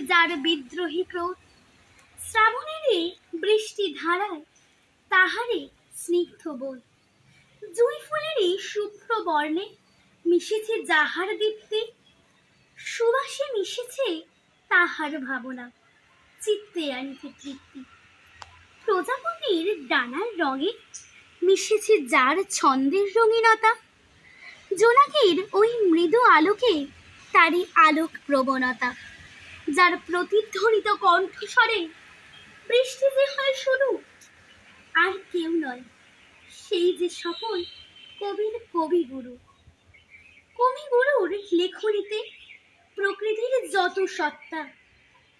যার বিদ্রোহী ক্রোধ। শ্রাবণেরই বৃষ্টি ধারায় তাহারে স্নিগ্ধ বোধ। জুই ফুলেরই শুভ্র বর্ণে মিশেছে যাহার দীপ্তি, সুবাসে মিশেছে তাহার ভাবনা। চিত্তে আনিতে তৃপ্তি। প্রজাপতির ডানার রঙে মিশেছে যার ছন্দের রঙিনতা। জোনাকির ওই মৃদু আলোকে তারই আলোক প্রবণতা, যার প্রতিধ্বনিত কণ্ঠস্বরে বৃষ্টি যে হয় শুরু আর কেউ নয়, সেই যে সকল কবির কবিগুরু। কবিগুরুর লেখনীতে প্রকৃতির যত সত্তা,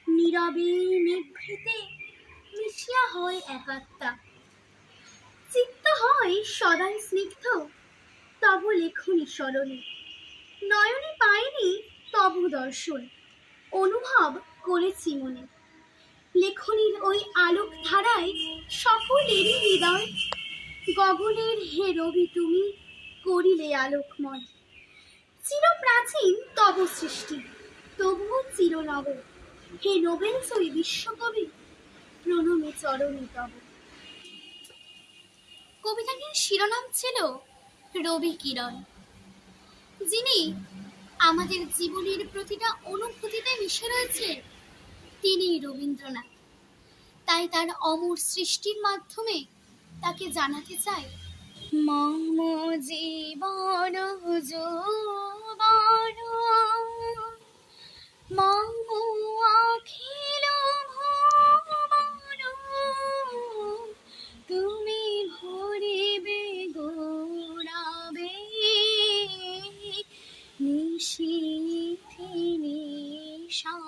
নীরবে নিভৃতে মিশিয়া হয় একাত্মা। চিত্ত হয় সদাই স্নিগ্ধ, তব লেখনী পাইনি তব দর্শন অনুভব করেছি মনে। লেখনীর ওই আলোক ধারায় সকলেরই হৃদয় গগনের হে রবি, তুমি করিলে আলোকময়। চিরপ্রাচীন তব সৃষ্টি, তবুও চিরনব। হে নোবেল সই বিশ্বকবি, প্রণমে চরণে তব। কবিতাটির শিরোনাম ছিল রবি কিরণ, যিনি আমাদের জীবনের প্রতিটা অনুভূতিতে মিশে রয়েছে তিনি রবীন্দ্রনাথ। তাই তার অমর সৃষ্টির মাধ্যমে তাকে জানাতে চাই মম shall